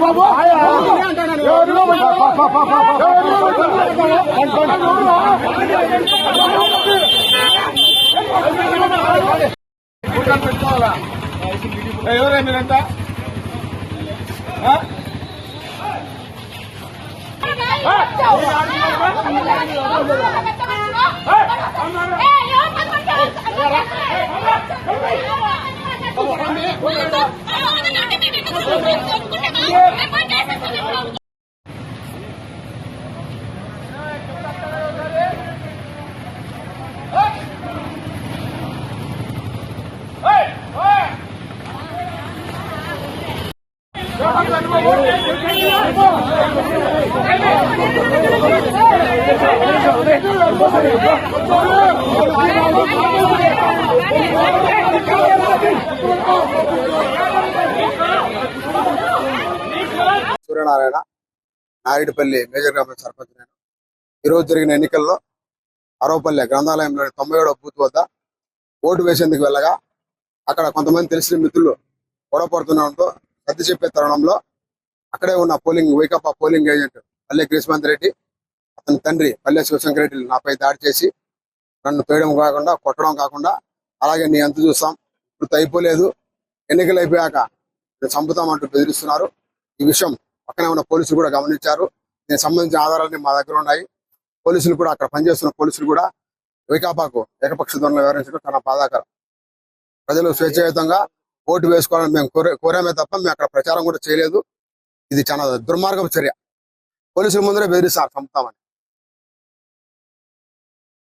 బాబు పెట్టుకోవాలా ఎవరే మీరంతా ఆ? సూర్యనారాయణ నాయుడుపల్లి మేజర్ గ్రామ సర్పంచ్ నేను. ఈరోజు జరిగిన ఎన్నికల్లో అరవపల్లె గ్రంథాలయంలోని తొంభై ఏడవ బూత్ వద్ద ఓటు వేసేందుకు వెళ్ళగా అక్కడ కొంతమంది తెలిసిన మిత్రులు గొడవ పడుతుండడంతో సర్ది చెప్పే తరుణంలో అక్కడే ఉన్న పోలింగ్ వైకాపా పోలింగ్ ఏజెంట్ పల్లె గ్రీష్మంత్ రెడ్డి అతని తండ్రి పల్లె శివశంకర్ రెడ్డి నాపై దాడి చేసి నన్ను పేయడం కాకుండా కొట్టడం కాకుండా అలాగే నీ ఎంత చూస్తాం. ఇప్పుడు అయిపోలేదు ఎన్నికలు అయిపోయాక నేను చంపుతామంటూ బెదిరిస్తున్నారు. ఈ విషయం పక్కనే ఉన్న పోలీసులు కూడా గమనించారు. దీనికి సంబంధించిన ఆధారాలన్నీ మా దగ్గర ఉన్నాయి. పోలీసులు కూడా అక్కడ పనిచేస్తున్న పోలీసులు కూడా వైకాపాకు ఏకపక్ష ధోరణిలో వ్యవహరించడం చాలా బాధాకరం. ప్రజలు స్వేచ్ఛాయుతంగా ఓటు వేసుకోవాలని మేము కోరే కోరామే తప్ప మేము అక్కడ ప్రచారం కూడా చేయలేదు. ఇది చాలా దుర్మార్గం చర్య. పోలీసుల ముందరే బెదిరిస్తారు చంపుతామని.